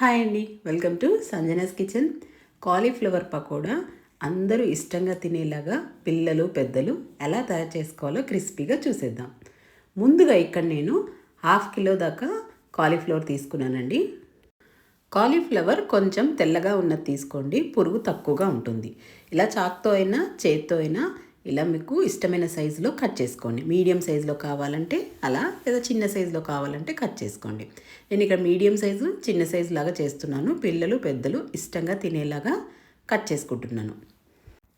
Hi అండి. Welcome to Sanjana's kitchen. Cauliflower pakoda అందరూ ఇష్టంగా తినేలాగా పిల్లలు పెద్దలు ఎలా తయారు చేసుకోవాలో క్రిస్పీగా చూసేద్దాం. ముందుగా ఇక్కడ నేను హాఫ్ కిలో దాకా కాలీఫ్లవర్ తీసుకున్నానండి. కాలీఫ్లవర్ కొంచెం తెల్లగా ఉన్నది తీసుకోండి. పురుగు తక్కువగా ఉంటుంది. ఇలా చాక్తో అయినా చేత్తో అయినా ఇలా మీకు ఇష్టమైన సైజులో కట్ చేసుకోండి. మీడియం సైజులో కావాలంటే అలా లేదా చిన్న సైజులో కావాలంటే కట్ చేసుకోండి. నేను ఇక్కడ మీడియం సైజు చిన్న సైజు లాగా చేస్తున్నాను. పిల్లలు పెద్దలు ఇష్టంగా తినేలాగా కట్ చేసుకుంటున్నాను.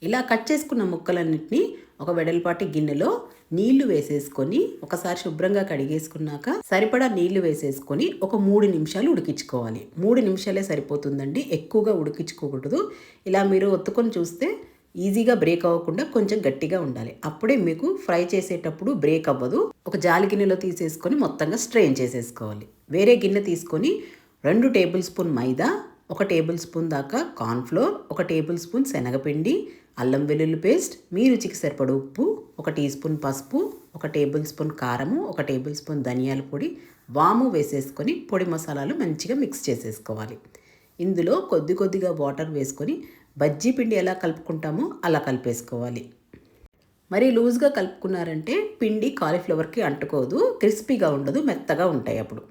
ఇలా కట్ చేసుకున్న ముక్కలన్నింటినీ ఒక వెడల్పాటి గిన్నెలో నీళ్ళు వేసేసుకొని ఒకసారి శుభ్రంగా కడిగేసుకున్నాక సరిపడా నీళ్ళు వేసేసుకొని ఒక మూడు నిమిషాలు ఉడికించుకోవాలి. మూడు నిమిషాలే సరిపోతుందండి. ఎక్కువగా ఉడికించుకోకూడదు. ఇలా మీరు ఒత్తుకొని చూస్తే ఈజీగా బ్రేక్ అవ్వకుండా కొంచెం గట్టిగా ఉండాలి. అప్పుడే మీకు ఫ్రై చేసేటప్పుడు బ్రేక్ అవ్వదు. ఒక జాలి గిన్నెలో తీసేసుకొని మొత్తంగా స్ట్రెయిన్ చేసేసుకోవాలి. వేరే గిన్నె తీసుకొని రెండు టేబుల్ స్పూన్ మైదా ఒక టేబుల్ స్పూన్ దాకా కార్న్ఫ్లోర్ ఒక టేబుల్ స్పూన్ శనగపిండి అల్లం వెల్లుల్లి పేస్ట్ మీ రుచికి సరిపడ ఉప్పు ఒక టీ స్పూన్ పసుపు ఒక టేబుల్ స్పూన్ కారము ఒక టేబుల్ స్పూన్ ధనియాల పొడి వాము వేసేసుకొని పొడి మసాలాలు మంచిగా మిక్స్ చేసేసుకోవాలి. ఇందులో కొద్ది కొద్దిగా వాటర్ వేసుకొని బజ్జీ పిండి ఎలా కలుపుకుంటామో అలా కలిపేసుకోవాలి. మరి లూజ్గా కలుపుకున్నారంటే పిండి కాలీఫ్లవర్కి అంటుకోదు క్రిస్పీగా ఉండదు మెత్తగా ఉంటాయి అప్పుడు.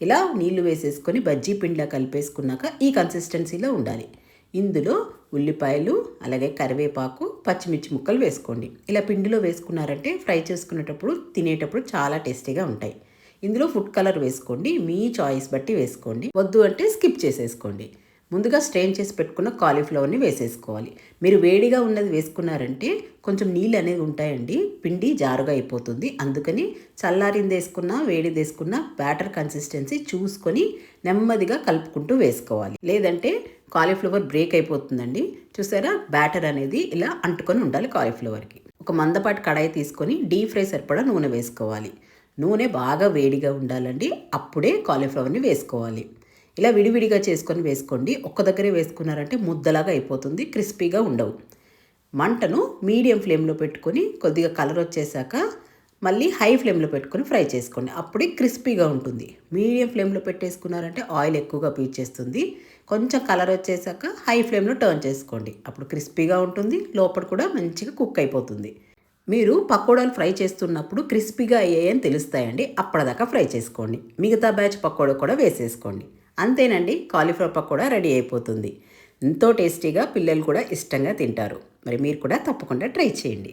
ఇలా నీళ్ళు వేసేసుకొని బజ్జీ పిండిలా కలిపేసుకున్నాక ఈ కన్సిస్టెన్సీలో ఉండాలి. ఇందులో ఉల్లిపాయలు అలాగే కరివేపాకు పచ్చిమిర్చి ముక్కలు వేసుకోండి. ఇలా పిండిలో వేసుకున్నారంటే ఫ్రై చేసుకునేటప్పుడు తినేటప్పుడు చాలా టేస్టీగా ఉంటాయి. ఇందులో ఫుడ్ కలర్ వేసుకోండి మీ చాయిస్ బట్టి వేసుకోండి. వద్దు అంటే స్కిప్ చేసేసుకోండి. ముందుగా స్ట్రెయిన్ చేసి పెట్టుకున్న కాలీఫ్లవర్ని వేసేసుకోవాలి. మీరు వేడిగా ఉన్నది వేసుకున్నారంటే కొంచెం నీళ్ళు అనేది ఉంటాయండి పిండి జారుగా అయిపోతుంది. అందుకని చల్లారింది వేసుకున్నా వేడి వేసుకున్న బ్యాటర్ కన్సిస్టెన్సీ చూసుకొని నెమ్మదిగా కలుపుకుంటూ వేసుకోవాలి. లేదంటే కాలీఫ్లవర్ బ్రేక్ అయిపోతుందండి. చూసారా? బ్యాటర్ అనేది ఇలా అంటుకొని ఉండాలి కాలీఫ్లవర్కి. ఒక మందపాటి కడాయి తీసుకొని డీప్ ఫ్రై సరిపడా నూనె వేసుకోవాలి. నూనె బాగా వేడిగా ఉండాలండి. అప్పుడే కాలీఫ్లవర్ని వేసుకోవాలి. ఇలా విడివిడిగా చేసుకొని వేసుకోండి. ఒక్క దగ్గరే వేసుకున్నారంటే ముద్దలాగా అయిపోతుంది క్రిస్పీగా ఉండవు. మంటను మీడియం ఫ్లేమ్లో పెట్టుకొని కొద్దిగా కలర్ వచ్చేసాక మళ్ళీ హై ఫ్లేమ్లో పెట్టుకొని ఫ్రై చేసుకోండి. అప్పుడే క్రిస్పీగా ఉంటుంది. మీడియం ఫ్లేమ్లో పెట్టేసుకున్నారంటే ఆయిల్ ఎక్కువగా పీల్చేస్తుంది. కొంచెం కలర్ వచ్చేసాక హై ఫ్లేమ్లో టర్న్ చేసుకోండి. అప్పుడు క్రిస్పీగా ఉంటుంది లోపల కూడా మంచిగా కుక్ అయిపోతుంది. మీరు పకోడాలు ఫ్రై చేస్తున్నప్పుడు క్రిస్పీగా అయ్యాయని తెలుస్తాయండి. అప్పటిదాకా ఫ్రై చేసుకోండి. మిగతా బ్యాచ్ పకోడా కూడా వేసేసుకోండి. అంతేనండి కాలీఫ్లవర్ పకోడా రెడీ అయిపోతుంది. ఎంతో టేస్టీగా పిల్లలు కూడా ఇష్టంగా తింటారు. మరి మీరు కూడా తప్పకుండా ట్రై చేయండి.